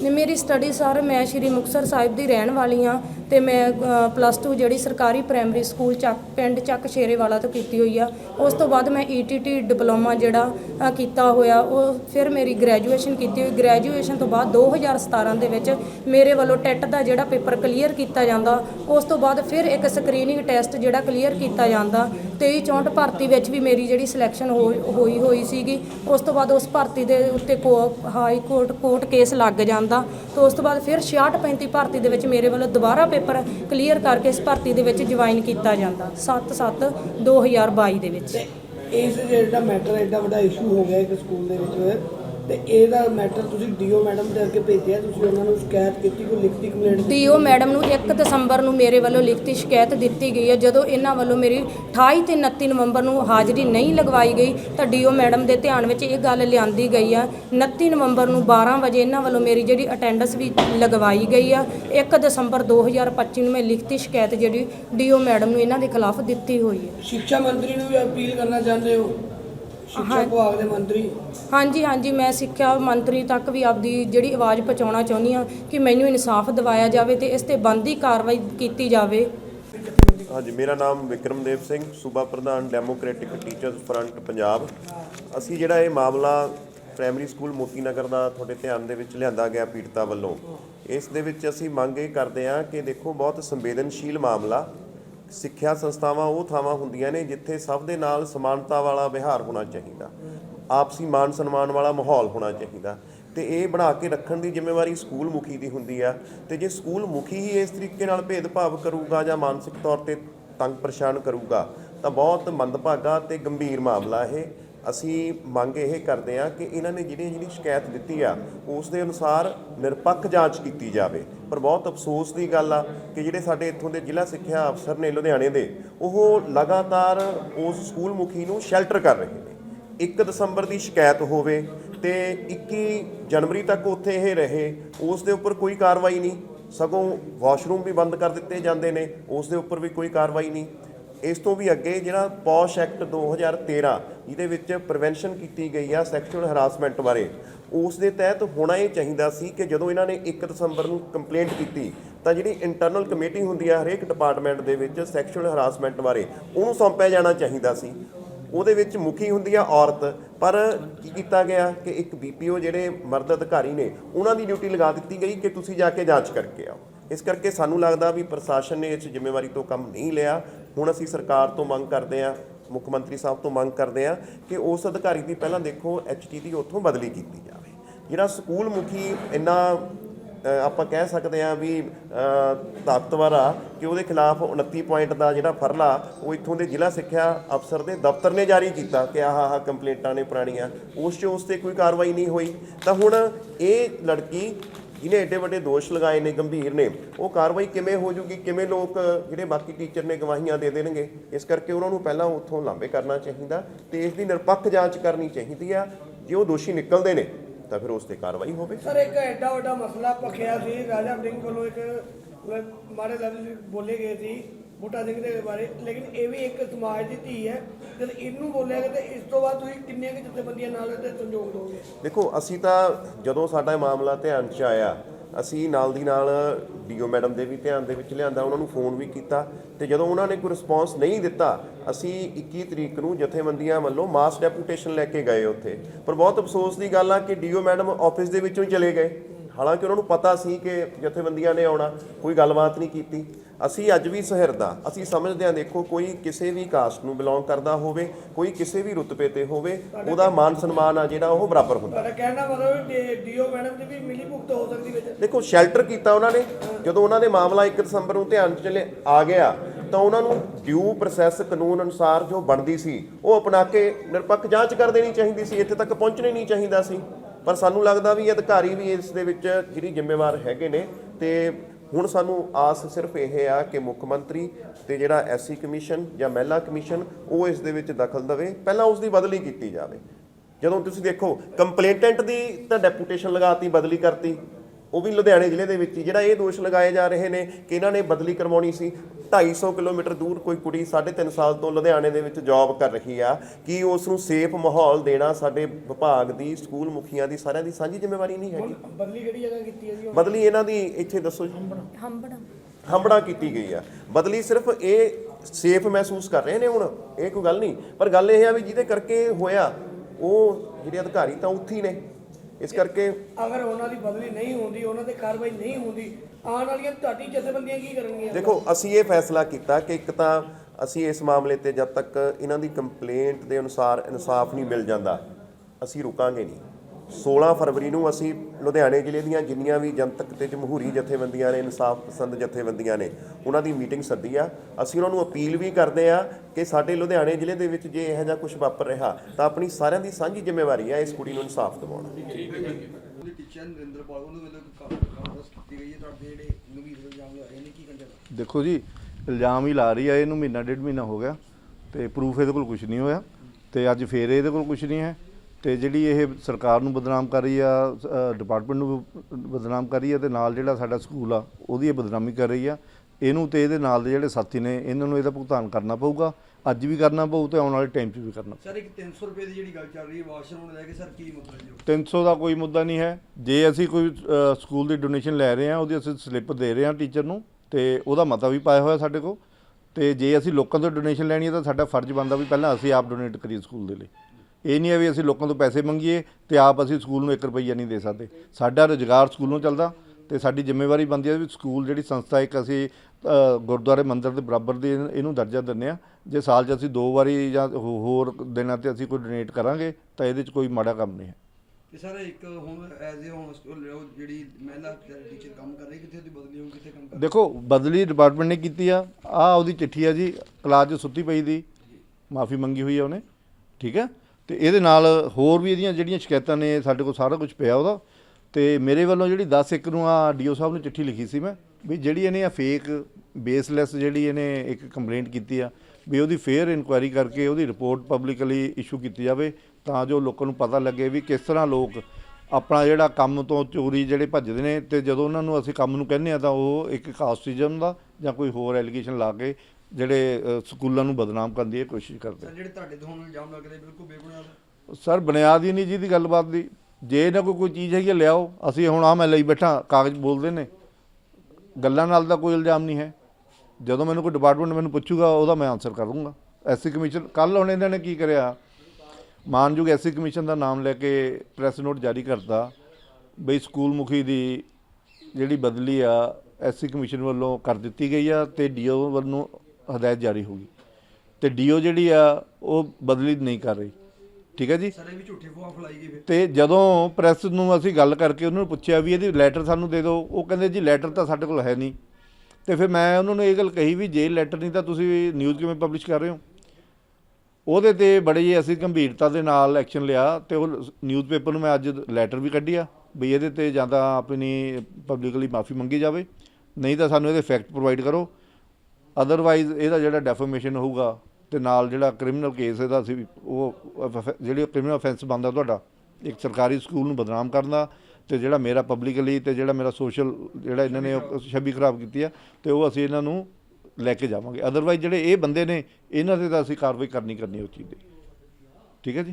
ਨੇ ਮੇਰੀ ਸਟੱਡੀ ਸਰ ਮੈਂ ਸ਼੍ਰੀ ਮੁਕਤਸਰ ਸਾਹਿਬ ਦੀ ਰਹਿਣ ਵਾਲੀ ਹਾਂ। ਤੇ ਮੈਂ ਪਲੱਸ 2 ਜਿਹੜੀ ਸਰਕਾਰੀ ਪ੍ਰਾਇਮਰੀ ਸਕੂਲ ਚੱਕ, ਪਿੰਡ ਚੱਕ ਸ਼ੇਰੇਵਾਲਾ ਤੋਂ ਕੀਤੀ ਹੋਈ ਆ। ਉਸ ਤੋਂ ਬਾਅਦ ਮੈਂ ਈਟੀਟੀ ਡਿਪਲੋਮਾ ਜਿਹੜਾ ਕੀਤਾ ਹੋਇਆ, ਉਹ ਫਿਰ ਮੇਰੀ ਗ੍ਰੈਜੂਏਸ਼ਨ ਕੀਤੀ ਹੋਈ। ਗ੍ਰੈਜੂਏਸ਼ਨ ਤੋਂ ਬਾਅਦ 2017 ਦੇ ਵਿੱਚ ਮੇਰੇ ਵੱਲੋਂ ਟੈਟ ਦਾ ਜਿਹੜਾ ਪੇਪਰ ਕਲੀਅਰ ਕੀਤਾ ਜਾਂਦਾ, ਉਸ ਤੋਂ ਬਾਅਦ ਫਿਰ ਇੱਕ ਸਕਰੀਨਿੰਗ ਟੈਸਟ ਜਿਹੜਾ ਕਲੀਅਰ ਕੀਤਾ ਜਾਂਦਾ 23 64 ਭਰਤੀ ਵਿੱਚ ਵੀ ਮੇਰੀ ਜਿਹੜੀ ਸਿਲੈਕਸ਼ਨ ਹੋਈ ਹੋਈ ਸੀਗੀ। ਉਸ ਤੋਂ ਬਾਅਦ ਉਸ ਭਰਤੀ ਦੇ ਉੱਤੇ ਕੋ, ਹਾਈ ਕੋਰਟ ਕੋਰਟ ਕੇਸ ਲੱਗ ਜਾਂਦਾ ਤੇ ਉਸ ਤੋਂ ਬਾਅਦ ਫਿਰ 66 35 ਭਰਤੀ ਦੇ ਵਿੱਚ ਮੇਰੇ ਵੱਲੋਂ ਦੁਬਾਰਾ ਪੇਪਰ ਕਲੀਅਰ ਕਰਕੇ ਇਸ ਭਰਤੀ ਦੇ ਵਿੱਚ ਜੁਆਇਨ ਕੀਤਾ ਜਾਂਦਾ 7 7 2022 ਦੇ ਵਿੱਚ। ਇਸ ਜਿਹੜਾ ਮੈਟਰ ਐਡਾ ਵੱਡਾ ਇਸ਼ੂ ਹੋ ਗਿਆ ਇੱਕ ਸਕੂਲ ਦੇ ਵਿੱਚ। ਤੇ ਇਹਦਾ ਮੈਟਰ ਤੁਸੀਂ ਡੀਓ ਮੈਡਮ ਦੇ ਅੱਗੇ ਭੇਜਿਆ ਤੁਸੀਂ ਉਹਨਾਂ ਨੂੰ ਸ਼ਿਕਾਇਤ ਕੀਤੀ ਕੋਈ ਲਿਖਤੀ ਕੰਪਲੇਂਟ ਡੀਓ ਮੈਡਮ ਨੂੰ 1 ਦਸੰਬਰ ਨੂੰ ਮੇਰੇ ਵੱਲੋਂ ਲਿਖਤੀ ਸ਼ਿਕਾਇਤ ਦਿੱਤੀ ਗਈ ਹੈ। ਜਦੋਂ ਇਹਨਾਂ ਵੱਲੋਂ ਮੇਰੀ 28 ਤੇ 29 ਨਵੰਬਰ ਨੂੰ ਹਾਜ਼ਰੀ ਨਹੀਂ ਲਗਵਾਈ ਗਈ ਤਾਂ ਡੀਓ ਮੈਡਮ ਦੇ ਧਿਆਨ ਵਿੱਚ ਇਹ ਗੱਲ ਲਿਆਂਦੀ ਗਈ ਆ 29 ਨਵੰਬਰ ਨੂੰ 12 ਵਜੇ ਇਹਨਾਂ ਵੱਲੋਂ ਮੇਰੀ ਜਿਹੜੀ ਅਟੈਂਡੈਂਸ ਵੀ ਲਗਵਾਈ ਗਈ ਆ 1 ਦਸੰਬਰ 2025 ਨੂੰ ਮੈਂ ਲਿਖਤੀ ਸ਼ਿਕਾਇਤ ਜਿਹੜੀ ਡੀਓ ਮੈਡਮ ਨੂੰ ਇਹਨਾਂ ਦੇ ਖਿਲਾਫ ਦਿੱਤੀ ਹੋਈ ਹੈ। ਸਿੱਖਿਆ ਮੰਤਰੀ ਨੂੰ ਵੀ ਅਪੀਲ ਕਰਨਾ ਚਾਹੁੰਦੇ ਹੋ? ਸਿੱਖਿਆ ਵਿਭਾਗ ਦੇ ਮੰਤਰੀ? ਹਾਂਜੀ ਹਾਂਜੀ ਮੈਂ ਸਿੱਖਿਆ ਮੰਤਰੀ ਤੱਕ ਵੀ ਆਪਦੀ ਜਿਹੜੀ ਆਵਾਜ਼ ਪਹੁੰਚਾਉਣਾ ਚਾਹੁੰਦੀ ਹਾਂ ਕਿ ਮੈਨੂੰ ਇਨਸਾਫ ਦਿਵਾਇਆ ਜਾਵੇ ਤੇ ਇਸ ਤੇ ਬਣਦੀ ਕਾਰਵਾਈ ਕੀਤੀ ਜਾਵੇ। ਹਾਂਜੀ ਮੇਰਾ ਨਾਮ ਵਿਕਰਮਦੇਵ ਸਿੰਘ ਸੂਬਾ ਪ੍ਰਧਾਨ ਡੈਮੋਕ੍ਰੈਟਿਕ ਟੀਚਰਸ ਫਰੰਟ ਪੰਜਾਬ। ਅਸੀਂ ਜਿਹੜਾ ਇਹ ਮਾਮਲਾ ਪ੍ਰਾਇਮਰੀ ਸਕੂਲ ਮੋਤੀ ਨਗਰ ਦਾ ਤੁਹਾਡੇ ਧਿਆਨ ਦੇ ਵਿੱਚ ਲਿਆਂਦਾ ਗਿਆ ਪੀੜਤਾ ਵੱਲੋਂ ਇਸ ਦੇ ਵਿੱਚ ਅਸੀਂ ਮੰਗ ਇਹ ਕਰਦੇ ਹਾਂ ਕਿ ਦੇਖੋ ਬਹੁਤ ਸੰਵੇਦਨਸ਼ੀਲ ਮਾਮਲਾ। ਸਿੱਖਿਆ ਸੰਸਥਾਵਾਂ ਉਹ ਥਾਵਾਂ ਹੁੰਦੀਆਂ ਨੇ ਜਿੱਥੇ ਸਭ ਦੇ ਨਾਲ ਸਮਾਨਤਾ ਵਾਲਾ ਵਿਹਾਰ ਹੋਣਾ ਚਾਹੀਦਾ। ਆਪਸੀ ਮਾਨ ਸਨਮਾਨ ਵਾਲਾ ਮਾਹੌਲ ਹੋਣਾ ਚਾਹੀਦਾ। ਤੇ ਇਹ ਬਣਾ ਕੇ ਰੱਖਣ ਦੀ ਜ਼ਿੰਮੇਵਾਰੀ ਸਕੂਲ ਮੁਖੀ ਦੀ ਹੁੰਦੀ ਆ। ਤੇ ਜੇ ਸਕੂਲ ਮੁਖੀ ਹੀ ਇਸ ਤਰੀਕੇ ਨਾਲ ਭੇਦਭਾਵ ਕਰੂਗਾ ਜਾਂ ਮਾਨਸਿਕ ਤੌਰ ਤੇ ਤੰਗ ਪਰੇਸ਼ਾਨ ਕਰੂਗਾ, ਤਾਂ ਬਹੁਤ ਮੰਦਭਾਗਾ ਤੇ ਗੰਭੀਰ ਮਾਮਲਾ ਇਹ। ਅਸੀਂ ਮੰਗ ਇਹ ਕਰਦੇ ਹਾਂ ਕਿ ਇਹਨਾਂ ਨੇ ਜਿਹੜੀ ਜਿਹੜੀ ਸ਼ਿਕਾਇਤ ਦਿੱਤੀ ਆ, ਉਸ ਦੇ ਅਨੁਸਾਰ ਨਿਰਪੱਖ ਜਾਂਚ ਕੀਤੀ ਜਾਵੇ। ਪਰ ਬਹੁਤ ਅਫਸੋਸ ਦੀ ਗੱਲ ਆ ਕਿ ਜਿਹੜੇ ਸਾਡੇ ਇੱਥੋਂ ਦੇ ਜ਼ਿਲ੍ਹਾ ਸਿੱਖਿਆ ਅਫਸਰ ਨੇ ਲੁਧਿਆਣੇ ਦੇ, ਉਹ ਲਗਾਤਾਰ ਉਸ ਸਕੂਲ ਮੁਖੀ ਨੂੰ ਸ਼ੈਲਟਰ ਕਰ ਰਹੇ ਨੇ। 1 ਦਸੰਬਰ ਦੀ ਸ਼ਿਕਾਇਤ ਹੋਵੇ ਤੇ 21 ਜਨਵਰੀ ਤੱਕ ਉੱਥੇ ਇਹ ਰਹੇ, ਉਸ ਦੇ ਉੱਪਰ ਕੋਈ ਕਾਰਵਾਈ ਨਹੀਂ। ਸਗੋਂ ਵਾਸ਼ਰੂਮ ਵੀ ਬੰਦ ਕਰ ਦਿੱਤੇ ਜਾਂਦੇ ਨੇ, ਉਸ ਦੇ ਉੱਪਰ ਵੀ ਕੋਈ ਕਾਰਵਾਈ ਨਹੀਂ। ਇਸ ਤੋਂ ਵੀ ਅੱਗੇ ਜਿਹੜਾ ਪੌਸ਼ ਐਕਟ 2013 ਜਿਹਦੇ ਵਿੱਚ ਪ੍ਰੀਵੈਂਸ਼ਨ ਕੀਤੀ ਗਈ ਆ ਸੈਕਸ਼ੂਅਲ ਹਰਾਸਮੈਂਟ ਬਾਰੇ, ਉਸ ਦੇ ਤਹਿਤ ਹੋਣਾ ਇਹ ਚਾਹੀਦਾ ਸੀ ਕਿ ਜਦੋਂ ਇਹਨਾਂ ਨੇ 1 ਦਸੰਬਰ ਨੂੰ ਕੰਪਲੇਂਟ ਕੀਤੀ, ਤਾਂ ਜਿਹੜੀ ਇੰਟਰਨਲ ਕਮੇਟੀ ਹੁੰਦੀ ਆ ਹਰੇਕ ਡਿਪਾਰਟਮੈਂਟ ਦੇ ਵਿੱਚ ਸੈਕਸ਼ੂਅਲ ਹਰਾਸਮੈਂਟ ਬਾਰੇ, ਉਹਨੂੰ ਸੌਂਪਿਆ ਜਾਣਾ ਚਾਹੀਦਾ ਸੀ। ਉਹਦੇ ਵਿੱਚ ਮੁਖੀ ਹੁੰਦੀ ਆ ਔਰਤ, ਪਰ ਕੀ ਕੀਤਾ ਗਿਆ ਕਿ ਇੱਕ ਬੀਪੀਓ ਜਿਹੜੇ ਮਰਦ ਅਧਿਕਾਰੀ ਨੇ, ਉਹਨਾਂ ਦੀ ਡਿਊਟੀ ਲਗਾ ਦਿੱਤੀ ਗਈ ਕਿ ਤੁਸੀਂ ਜਾ ਕੇ ਜਾਂਚ ਕਰਕੇ ਆਓ। ਇਸ ਕਰਕੇ ਸਾਨੂੰ ਲੱਗਦਾ ਵੀ ਪ੍ਰਸ਼ਾਸਨ ਨੇ ਇਸ ਜ਼ਿੰਮੇਵਾਰੀ ਤੋਂ ਕੰਮ ਨਹੀਂ ਲਿਆ। ਹੁਣ ਅਸੀਂ ਸਰਕਾਰ ਤੋਂ ਮੰਗ ਕਰਦੇ ਹਾਂ, ਮੁੱਖ ਮੰਤਰੀ ਸਾਹਿਬ ਤੋਂ ਮੰਗ ਕਰਦੇ ਹਾਂ ਕਿ ਉਸ ਅਧਿਕਾਰੀ ਦੀ ਪਹਿਲਾਂ ਦੇਖੋ ਐਚਟੀ ਦੀ ਉੱਥੋਂ ਬਦਲੀ ਕੀਤੀ ਜਾਵੇ। ਜਿਹੜਾ ਸਕੂਲ ਮੁਖੀ ਇੰਨਾ ਆਪਾਂ ਕਹਿ ਸਕਦੇ ਹਾਂ ਵੀ ਤਾਕਤਵਰ ਆ ਕਿ ਉਹਦੇ ਖਿਲਾਫ 29 ਪੁਆਇੰਟ ਦਾ ਜਿਹੜਾ ਫਰਲਾ, ਉਹ ਇੱਥੋਂ ਦੇ ਜ਼ਿਲ੍ਹਾ ਸਿੱਖਿਆ ਅਫਸਰ ਦੇ ਦਫ਼ਤਰ ਨੇ ਜਾਰੀ ਕੀਤਾ ਕਿ ਆਹ ਆਹ ਕੰਪਲੇਂਟਾਂ ਨੇ ਪੁਰਾਣੀਆਂ। ਉਸ 'ਚ ਉਸ ਤੇ ਕੋਈ ਕਾਰਵਾਈ ਨਹੀਂ ਹੋਈ। ਤਾਂ ਹੁਣ ਇਹ ਲੜਕੀ ਜਿਹਨੇ ਏਡੇ ਵੱਡੇ ਦੋਸ਼ ਲਗਾਏ ਨੇ, ਗੰਭੀਰ ਨੇ? ਉਹ ਕਾਰਵਾਈ ਕਿਵੇਂ ਹੋ ਜੂਗੀ? ਕਿਵੇਂ ਲੋਕ, ਜਿਹੜੇ ਬਾਕੀ ਟੀਚਰ ਨੇ ਗਵਾਹੀਆਂ ਦੇ ਦੇਣਗੇ? ਇਸ ਕਰਕੇ ਉਹਨਾਂ ਨੂੰ ਪਹਿਲਾਂ ਉੱਥੋਂ ਲਾਂਬੇ ਕਰਨਾ ਚਾਹੀਦਾ, ਤੇ ਇਸ ਦੀ ਨਿਰਪੱਖ ਜਾਂਚ ਕਰਨੀ ਚਾਹੀਦੀ ਆ। ਜੇ ਉਹ ਦੋਸ਼ੀ ਨਿਕਲਦੇ ਨੇ, ਤਾਂ ਫਿਰ ਉਸ ਤੇ ਕਾਰਵਾਈ ਹੋਵੇ। ਸਰ, ਇੱਕ ਐਡਾ ਵੱਡਾ ਮਸਲਾ ਪਖਿਆ ਸੀ, ਰਾਜਾ ਵੜਿੰਗ ਵੱਲੋਂ ਇੱਕ ਮਤਲਬ ਲਫ਼ਜ਼ ਬੋਲੇ ਗਏ ਸੀ। ਬੂਟਾ ਸਿੰਘ ਦੇ ਬਾਰੇ, ਲੇਕਿਨ ਇਹ ਵੀ ਇੱਕ ਸਮਾਜ ਦੀ ਧੀ ਹੈ। ਜਦ ਇਹਨੂੰ ਬੋਲਿਆ ਗਿਆ ਤੇ ਇਸ ਤੋਂ ਬਾਅਦ ਤੁਸੀਂ ਕਿੰਨੀਆਂ ਕਿ ਜਥੇਬੰਦੀਆਂ ਨਾਲ ਇਹਦੇ ਸੰਯੋਗ ਦੋਗੇ? ਦੇਖੋ, ਅਸੀਂ ਤਾਂ ਜਦੋਂ ਸਾਡਾ ਇਹ ਮਾਮਲਾ ਧਿਆਨ 'ਚ ਆਇਆ, ਅਸੀਂ ਨਾਲ ਦੀ ਨਾਲ ਡੀਓ ਮੈਡਮ ਦੇ ਵੀ ਧਿਆਨ ਦੇ ਵਿੱਚ ਲਿਆਂਦਾ, ਉਹਨਾਂ ਨੂੰ ਫੋਨ ਵੀ ਕੀਤਾ ਤੇ ਜਦੋਂ ਉਹਨਾਂ ਨੇ ਕੋਈ ਰਿਸਪੌਂਸ ਨਹੀਂ ਦਿੱਤਾ, ਅਸੀਂ 21 ਤਰੀਕ ਨੂੰ ਜਥੇਬੰਦੀਆਂ ਵੱਲੋਂ ਮਾਸ ਡੈਪੂਟੇਸ਼ਨ ਲੈ ਕੇ ਗਏ ਉੱਥੇ। ਪਰ ਬਹੁਤ ਅਫਸੋਸ ਦੀ ਗੱਲ ਆ ਕਿ ਡੀਓ ਮੈਡਮ ਆਫਿਸ ਦੇ ਵਿੱਚੋਂ ਹੀ ਚਲੇ ਗਏ। ਹਾਲਾਂਕਿ ਉਹਨਾਂ ਨੂੰ ਪਤਾ ਸੀ ਕਿ ਜਥੇਬੰਦੀਆਂ ਨੇ ਆਉਣਾ, ਕੋਈ ਗੱਲਬਾਤ ਨਹੀਂ ਕੀਤੀ। ਅਸੀਂ ਅੱਜ ਵੀ ਸਹਿਰਦਾ। ਅਸੀਂ ਸਮਝਦੇ ਹਾਂ ਦੇਖੋ ਕੋਈ ਕਿਸੇ ਵੀ ਕਾਸਟ ਨੂੰ ਬਿਲੋਂਗ ਕਰਦਾ ਹੋਵੇ ਕੋਈ ਕਿਸੇ ਵੀ ਰੁਤਬੇ ਤੇ ਹੋਵੇ ਉਹਦਾ ਮਾਨ ਸਨਮਾਨ ਆ ਜਿਹੜਾ ਉਹ ਬਰਾਬਰ ਹੁੰਦਾ। ਤੁਹਾਡਾ ਕਹਿਣਾ ਮਤਲਬ ਡੀਓ ਮੈਡਮ ਦੀ ਵੀ ਮਿਲੀ ਭੁਗਤ ਹੋ ਸਕਦੀ ਵਿੱਚ। ਦੇਖੋ ਸ਼ੈਲਟਰ ਕੀਤਾ ਉਹਨਾਂ ਨੇ। ਜਦੋਂ ਉਹਨਾਂ ਦੇ ਮਾਮਲਾ 1 ਦਸੰਬਰ ਨੂੰ ਧਿਆਨ 'ਚ ਚਲੇ ਆ ਗਿਆ ਤਾਂ ਉਹਨਾਂ ਨੂੰ ਡਿਊ ਪ੍ਰੋਸੈਸ ਕਾਨੂੰਨ ਅਨੁਸਾਰ ਜੋ ਬਣਦੀ ਸੀ ਉਹ ਅਪਣਾ ਕੇ ਨਿਰਪੱਖ ਜਾਂਚ ਕਰ ਦੇਣੀ ਚਾਹੀਦੀ ਸੀ। ਇੱਥੇ ਤੱਕ ਪਹੁੰਚਣਾ ਨਹੀਂ ਚਾਹੀਦਾ ਸੀ। ਪਰ ਸਾਨੂੰ ਲੱਗਦਾ ਵੀ ਅਧਿਕਾਰੀ ਵੀ ਇਸ ਦੇ ਵਿੱਚ ਜਿਹੜੀ ਜ਼ਿੰਮੇਵਾਰ ਹੈਗੇ ਨੇ ਤੇ ਹੁਣ ਸਾਨੂੰ ਆਸ ਸਿਰਫ ਇਹ ਆ ਕਿ ਮੁੱਖ ਮੰਤਰੀ ਤੇ ਜਿਹੜਾ ਐਸਸੀ ਕਮਿਸ਼ਨ ਜਾਂ ਮਹਿਲਾ ਕਮਿਸ਼ਨ, ਉਹ ਇਸ ਦੇ ਵਿੱਚ ਦਖਲ ਦੇਵੇ। ਪਹਿਲਾਂ ਉਸ ਦੀ ਬਦਲੀ ਕੀਤੀ ਜਾਵੇ। ਜਦੋਂ ਤੁਸੀਂ ਦੇਖੋ, ਕੰਪਲੇਂਟੈਂਟ ਦੀ ਤਾਂ ਡੈਪੂਟੇਸ਼ਨ ਲਗਾਤੀ, ਬਦਲੀ ਕਰਤੀ। ਉਹ ਵੀ ਲੁਧਿਆਣੇ ਜ਼ਿਲ੍ਹੇ ਦੇ ਵਿੱਚ ਜਿਹੜਾ ਇਹ ਦੋਸ਼ ਲਗਾਏ ਜਾ ਰਹੇ ਨੇ ਕਿ ਇਹਨਾਂ ਨੇ ਬਦਲੀ ਕਰਵਾਉਣੀ ਸੀ। 250 ਕਿਲੋਮੀਟਰ ਦੂਰ ਕੋਈ ਕੁੜੀ 3.5 ਸਾਲ ਤੋਂ ਲੁਧਿਆਣੇ ਦੇ ਵਿੱਚ ਜੌਬ ਕਰ ਰਹੀ ਆ। ਕੀ ਉਸ ਨੂੰ ਸੇਫ ਮਾਹੌਲ ਦੇਣਾ ਸਾਡੇ ਵਿਭਾਗ ਦੀ ਸਕੂਲ ਮੁਖੀਆਂ ਦੀ ਸਾਰਿਆਂ ਦੀ ਸਾਂਝੀ ਜ਼ਿੰਮੇਵਾਰੀ ਨਹੀਂ ਹੈਗੀ? ਬਦਲੀ ਕਿਹੜੀ ਜਗ੍ਹਾ ਕੀਤੀ ਹੈ ਜੀ ਬਦਲੀ ਇਹਨਾਂ ਦੀ ਇੱਥੇ ਦੱਸੋ ਜੀ। ਹੰਬੜਾ। ਹੰਬੜਾ। ਕੀਤੀ ਗਈ ਆ। ਬਦਲੀ ਸਿਰਫ ਇਹ ਸੇਫ ਮਹਿਸੂਸ ਕਰ ਰਹੇ ਨੇ ਹੁਣ? ਇਹ ਕੋਈ ਗੱਲ ਨਹੀਂ। ਪਰ ਗੱਲ ਇਹ ਆ ਵੀ ਜਿਹਦੇ ਕਰਕੇ ਹੋਇਆ ਉਹ ਜਿਹੜੇ ਅਧਿਕਾਰੀ ਤਾਂ ਉੱਥੇ ਹੀ ਨੇ। ਇਸ ਕਰਕੇ ਅਗਰ ਉਹਨਾਂ ਦੀ ਬਦਲੀ ਨਹੀਂ ਹੁੰਦੀ ਉਹਨਾਂ ਤੇ ਕਾਰਵਾਈ ਨਹੀਂ ਹੁੰਦੀ ਆਉਣ ਵਾਲੀਆਂ ਤੁਹਾਡੀ ਜਥੇਬੰਦੀਆਂ ਕੀ ਕਰਨਗੀਆਂ? ਦੇਖੋ ਅਸੀਂ ਇਹ ਫੈਸਲਾ ਕੀਤਾ ਕਿ ਇੱਕ ਤਾਂ ਅਸੀਂ ਇਸ ਮਾਮਲੇ ਤੇ ਜਦ ਤੱਕ ਇਹਨਾਂ ਦੀ ਕੰਪਲੇਂਟ ਦੇ ਅਨੁਸਾਰ ਇਨਸਾਫ ਨਹੀਂ ਮਿਲ ਜਾਂਦਾ ਅਸੀਂ ਰੁਕਾਂਗੇ ਨਹੀਂ। 16 ਫਰਵਰੀ ਨੂੰ ਅਸੀਂ ਲੁਧਿਆਣੇ ਜ਼ਿਲ੍ਹੇ ਦੀਆਂ ਜਿੰਨੀਆਂ ਵੀ ਜਨਤਕ ਤੇ ਜਮਹੂਰੀ ਜਥੇਬੰਦੀਆਂ ਨੇ ਇਨਸਾਫ ਪਸੰਦ ਜਥੇਬੰਦੀਆਂ ਨੇ ਉਹਨਾਂ ਦੀ ਮੀਟਿੰਗ ਸੱਦੀ ਆ। ਅਸੀਂ ਉਹਨਾਂ ਨੂੰ ਅਪੀਲ ਵੀ ਕਰਦੇ ਆ ਕਿ ਸਾਡੇ ਲੁਧਿਆਣੇ ਜ਼ਿਲ੍ਹੇ ਦੇ ਵਿੱਚ ਜੇ ਇਹੋ ਜਿਹਾ ਕੁਝ ਵਾਪਰ ਰਿਹਾ ਤਾਂ ਆਪਣੀ ਸਾਰਿਆਂ ਦੀ ਸਾਂਝੀ ਜ਼ਿੰਮੇਵਾਰੀ ਆ ਇਸ ਕੁੜੀ ਨੂੰ ਇਨਸਾਫ ਦਿਵਾਉਣਾ ਉਹਦੇ ਟੀਚਰ ਨਰਿੰਦਰਪਾਲ ਉਹਨੂੰ ਵੱਲੋਂ ਕਾਂਗਰਸ ਕੀਤੀ ਗਈ ਹੈ ਤੁਹਾਡੇ ਜਿਹੜੇ ਗੰਭੀਰ ਇਲਜ਼ਾਮ ਲਾਏ ਨੇ ਕੀ ਕਹਿੰਦੇ ਦੇਖੋ ਜੀ ਇਲਜ਼ਾਮ ਹੀ ਲਾ ਰਹੀ ਆ ਇਹਨੂੰ ਮਹੀਨਾ ਡੇਢ ਮਹੀਨਾ ਹੋ ਗਿਆ ਤੇ ਪ੍ਰੂਫ ਇਹਦੇ ਕੋਲ ਕੁਝ ਨਹੀਂ ਹੋਇਆ ਤੇ ਅੱਜ ਫੇਰ ਇਹਦੇ ਕੋਲ ਕੁਝ ਨਹੀਂ ਹੈ। ਤੇ ਜਿਹੜੀ ਇਹ ਸਰਕਾਰ ਨੂੰ ਬਦਨਾਮ ਕਰ ਰਹੀ ਆ ਡਿਪਾਰਟਮੈਂਟ ਨੂੰ ਬਦਨਾਮ ਕਰ ਰਹੀ ਆ ਤੇ ਨਾਲ ਜਿਹੜਾ ਸਾਡਾ ਸਕੂਲ ਆ ਉਹਦੀ ਇਹ ਬਦਨਾਮੀ ਕਰ ਰਹੀ ਆ। ਇਹਨੂੰ ਤੇ ਇਹਦੇ ਨਾਲ ਦੇ ਜਿਹੜੇ ਸਾਥੀ ਨੇ ਇਹਨਾਂ ਨੂੰ ਇਹਦਾ ਭੁਗਤਾਨ ਕਰਨਾ ਪਊਗਾ। ਅੱਜ ਵੀ ਕਰਨਾ ਪਊ ਤੇ ਆਉਣ ਵਾਲੇ ਟਾਈਮ 'ਚ ਵੀ ਕਰਨਾ ਸਰ ਇੱਕ 300 ਰੁਪਏ ਦੀ ਜਿਹੜੀ ਗੱਲ ਚੱਲ ਰਹੀ ਹੈ ਵਾਸ਼ਰੂਮ ਨੂੰ ਲੈ ਕੇ ਸਰ ਕੀ ਮੁੱਦਾ ਜੀ ਉਹ? 300 ਦਾ ਕੋਈ ਮੁੱਦਾ ਨਹੀਂ ਹੈ। ਜੇ ਅਸੀਂ ਕੋਈ ਸਕੂਲ ਦੀ ਡੋਨੇਸ਼ਨ ਲੈ ਰਹੇ ਹਾਂ ਉਹਦੀ ਅਸੀਂ ਸਲਿੱਪ ਦੇ ਰਹੇ ਹਾਂ ਟੀਚਰ ਨੂੰ ਤੇ ਉਹਦਾ ਮਤਾ ਵੀ ਪਾਇਆ ਹੋਇਆ ਸਾਡੇ ਕੋਲ। ਤੇ ਜੇ ਅਸੀਂ ਲੋਕਾਂ ਤੋਂ ਡੋਨੇਸ਼ਨ ਲੈਣੀ ਹੈ ਤਾਂ ਸਾਡਾ ਫਰਜ਼ ਬਣਦਾ ਵੀ ਪਹਿਲਾਂ ਅਸੀਂ ਆਪ ਡੋਨੇਟ ਕਰੀਏ ਸਕੂਲ ਦੇ ਲਈ। ਇਹ ਨਹੀਂ ਹੈ ਵੀ ਅਸੀਂ ਲੋਕਾਂ ਤੋਂ ਪੈਸੇ ਮੰਗੀਏ ਤੇ ਆਪ ਅਸੀਂ ਸਕੂਲ ਨੂੰ 1 ਰੁਪਈਆ ਨਹੀਂ ਦੇ ਸਕਦੇ। ਸਾਡਾ ਰੁਜ਼ਗਾਰ ਸਕੂਲੋਂ ਚੱਲਦਾ ਤੇ ਸਾਡੀ ਜ਼ਿੰਮੇਵਾਰੀ ਬਣਦੀ ਹੈ ਵੀ ਸਕੂਲ ਜਿਹੜੀ ਸੰਸਥਾ ਇੱਕ ਅਸੀਂ ਅ, ਗੁਰਦੁਆਰੇ ਮੰਦਿਰ ਦੇ ਬਰਾਬਰ ਦੇ ਇਹਨੂੰ ਦਰਜਾ ਦਿੰਦੇ ਆ ਜੇ ਸਾਲ 'ਚ ਅਸੀਂ ਦੋ ਵਾਰੀ ਜਾਂ ਹੋਰ ਦਿਨਾਂ ਤੇ ਅਸੀਂ ਕੋਈ ਡੋਨੇਟ ਕਰਾਂਗੇ ਤਾਂ ਇਹਦੇ 'ਚ ਕੋਈ ਮਾੜਾ ਕੰਮ ਨਹੀਂ ਹੈ। ਤੇ ਸਰ ਇੱਕ ਹੁਣ ਐਜ਼ ਏ ਹਸਪੀਟਲ ਉਹ ਜਿਹੜੀ ਮਹਿਲਾ ਟੀਚਰ ਕੰਮ ਕਰ ਰਹੀ ਕਿੱਥੇ ਦੀ ਬਦਲੀ ਹੋ ਕਿੱਥੇ ਕੰਮ ਕਰ ਦੇਖੋ ਬਦਲੀ ਡਿਪਾਰਟਮੈਂਟ ਨੇ ਕੀਤੀ ਆ। ਆ ਉਹਦੀ ਚਿੱਠੀ ਆ ਜੀ ਕਲਾਸ 'ਚ ਸੁੱਤੀ ਪਈ ਦੀ। ਮਾਫੀ ਮੰਗੀ ਹੋਈ ਆ ਉਹਨੇ। ਠੀਕ ਹੈ? ਤੇ ਇਹਦੇ ਨਾਲ ਹੋਰ ਵੀ ਇਹਦੀਆਂ ਜਿਹੜੀਆਂ ਸ਼ਿਕਾਇਤਾਂ ਨੇ, ਸਾਡੇ ਕੋਲ ਸਾਰਾ ਕੁਝ ਪਿਆ ਉਹਦਾ। ਤੇ ਮੇਰੇ ਵੱਲੋਂ ਜਿਹੜੀ 10 ਇੱਕ ਨੂੰ ਆ ਡੀਓ ਸਾਹਿਬ ਨੂੰ ਚਿੱਠੀ ਲਿਖੀ ਸੀ ਮੈਂ ਵੀ ਜਿਹੜੀ ਇਹਨੇ ਆ ਫੇਕ ਬੇਸਲੈਸ ਜਿਹੜੀ ਇਹਨੇ ਇੱਕ ਕੰਪਲੇਂਟ ਕੀਤੀ ਆ, ਵੀ ਉਹਦੀ ਫੇਅਰ ਇਨਕੁਆਇਰੀ ਕਰਕੇ ਉਹਦੀ ਰਿਪੋਰਟ ਪਬਲਿਕਲੀ ਇਸ਼ੂ ਕੀਤੀ ਜਾਵੇ ਤਾਂ ਜੋ ਲੋਕਾਂ ਨੂੰ ਪਤਾ ਲੱਗੇ ਵੀ ਕਿਸ ਤਰ੍ਹਾਂ ਲੋਕ ਆਪਣਾ ਜਿਹੜਾ ਕੰਮ ਤੋਂ ਚੋਰੀ ਜਿਹੜੇ ਭੱਜਦੇ ਨੇ ਤੇ ਜਦੋਂ ਉਹਨਾਂ ਨੂੰ ਅਸੀਂ ਕੰਮ ਨੂੰ ਕਹਿੰਦੇ ਆ ਤਾਂ ਉਹ ਇੱਕ ਕਾਸਟਿਜ਼ਮ ਦਾ ਜਾਂ ਕੋਈ ਹੋਰ ਐਲੀਗੇਸ਼ਨ ਲਾ ਕੇ ਜਿਹੜੇ ਅ, ਸਕੂਲਾਂ ਨੂੰ ਬਦਨਾਮ ਕਰਨ ਦੀ ਇਹ ਕੋਸ਼ਿਸ਼ ਕਰਦੇ ਸਰ ਜਿਹੜੇ ਤੁਹਾਡੇ ਤੋਂ ਹੁਣ ਇਲਜ਼ਾਮ ਲੱਗਦੇ ਬਿਲਕੁਲ ਬੇਬੁਨਿਆਦ ਸਰ ਬੁਨਿਆਦ ਹੀ ਨਹੀਂ ਜੀ ਦੀ ਗੱਲਬਾਤ ਦੀ। ਜੇ ਇਹਨਾਂ ਕੋਲ ਕੋਈ ਚੀਜ਼ ਹੈਗੀ ਹੈ ਲਿਆਓ। ਅਸੀਂ ਹੁਣ ਆ ਮੈਂ ਲਈ ਬੈਠਾ ਕਾਗਜ਼ ਬੋਲਦੇ ਨੇ। ਗੱਲਾਂ ਨਾਲ ਤਾਂ ਕੋਈ ਇਲਜ਼ਾਮ ਨਹੀਂ ਹੈ। ਜਦੋਂ ਮੈਨੂੰ ਕੋਈ ਡਿਪਾਰਟਮੈਂਟ ਮੈਨੂੰ ਪੁੱਛੂਗਾ ਉਹਦਾ ਮੈਂ ਆਨਸਰ ਕਰ ਦੂੰਗਾ। ਐਸਸੀ ਕਮਿਸ਼ਨ ਕੱਲ ਹੁਣ ਇਹਨਾਂ ਨੇ ਕੀ ਕਰਿਆ? ਮਾਨਯੋਗ ਐਸਸੀ ਕਮਿਸ਼ਨ ਦਾ ਨਾਮ ਲੈ ਕੇ ਪ੍ਰੈਸ ਨੋਟ ਜਾਰੀ ਕਰਤਾ। ਬਈ ਸਕੂਲ ਮੁਖੀ ਦੀ ਜਿਹੜੀ ਬਦਲੀ ਆ ਐਸਸੀ ਕਮਿਸ਼ਨ ਵੱਲੋਂ ਕਰ ਦਿੱਤੀ ਗਈ ਆ ਤੇ ਡੀਓ ਵੱਲੋਂ ਹਦਾਇਤ ਜਾਰੀ ਹੋ ਗਈ। ਤੇ ਡੀਓ ਜਿਹੜੀ ਆ ਉਹ ਬਦਲੀ ਨਹੀਂ ਕਰ ਰਹੀ। ਠੀਕ ਹੈ ਜੀ? ਸਰ ਵੀ ਝੂਠੀ ਫੁਆ ਫਲਾਈ ਫਿਰ ਤੇ ਜਦੋਂ ਪ੍ਰੈਸ ਨੂੰ ਅਸੀਂ ਗੱਲ ਕਰਕੇ ਉਹਨਾਂ ਨੂੰ ਪੁੱਛਿਆ ਵੀ ਇਹਦੀ ਲੈਟਰ ਸਾਨੂੰ ਦੇ ਦਿਓ ਉਹ ਕਹਿੰਦੇ ਜੀ ਲੈਟਰ ਤਾਂ ਸਾਡੇ ਕੋਲ ਹੈ ਨਹੀਂ। ਤੇ ਫਿਰ ਮੈਂ ਉਹਨਾਂ ਨੂੰ ਇਹ ਗੱਲ ਕਹੀ ਵੀ ਜੇ ਲੈਟਰ ਨਹੀਂ ਤਾਂ ਤੁਸੀਂ ਨਿਊਜ਼ ਕਿਵੇਂ ਪਬਲਿਸ਼ ਕਰ ਰਹੇ ਹੋ? ਉਹਦੇ ਤੇ ਬੜੇ ਅਸੀਂ ਗੰਭੀਰਤਾ ਦੇ ਨਾਲ ਐਕਸ਼ਨ ਲਿਆ ਤੇ ਉਹ ਨਿਊਜ਼ਪੇਪਰ ਨੂੰ ਮੈਂ ਅੱਜ ਲੈਟਰ ਵੀ ਕੱਢੀ ਆ ਵੀ ਇਹਦੇ ਤੇ ਜਾਂ ਤਾਂ ਆਪਣੀ ਪਬਲਿਕਲੀ ਮਾਫੀ ਮੰਗੀ ਜਾਵੇ ਨਹੀਂ ਤਾਂ ਸਾਨੂੰ ਇਹਦੇ ਫੈਕਟ ਪ੍ਰੋਵਾਈਡ ਕਰੋ। ਅਦਰਵਾਈਜ਼ ਇਹਦਾ ਜਿਹੜਾ ਡੈਫਰਮੇਸ਼ਨ ਹੋਊਗਾ ਤੇ ਨਾਲ ਜਿਹੜਾ ਕ੍ਰਿਮੀਨਲ ਕੇਸ ਇਹਦਾ ਅਸੀਂ ਉਹ ਜਿਹੜੀ ਕ੍ਰਿਮੀਨਲ ਅਫੈਂਸ ਬਣਦਾ ਤੁਹਾਡਾ, ਇੱਕ ਸਰਕਾਰੀ ਸਕੂਲ ਨੂੰ ਬਦਨਾਮ ਕਰਨਾ ਦਾ ਤੇ ਜਿਹੜਾ ਮੇਰਾ ਪਬਲਿਕਲੀ ਤੇ ਜਿਹੜਾ ਮੇਰਾ ਸੋਸ਼ਲ ਜਿਹੜਾ ਇਹਨਾਂ ਨੇ ਉਹ ਛਵੀ ਖਰਾਬ ਕੀਤੀ ਆ, ਤੇ ਉਹ ਅਸੀਂ ਇਹਨਾਂ ਨੂੰ ਲੈ ਕੇ ਜਾਵਾਂਗੇ। ਅਦਰਵਾਈਜ਼ ਜਿਹੜੇ ਇਹ ਬੰਦੇ ਨੇ, ਇਹਨਾਂ ਤੇ ਤਾਂ ਅਸੀਂ ਕਾਰਵਾਈ ਕਰਨੀ ਕਰਨੀ ਉਸ ਚੀਜ਼ ਦੀ। ਠੀਕ ਹੈ ਜੀ?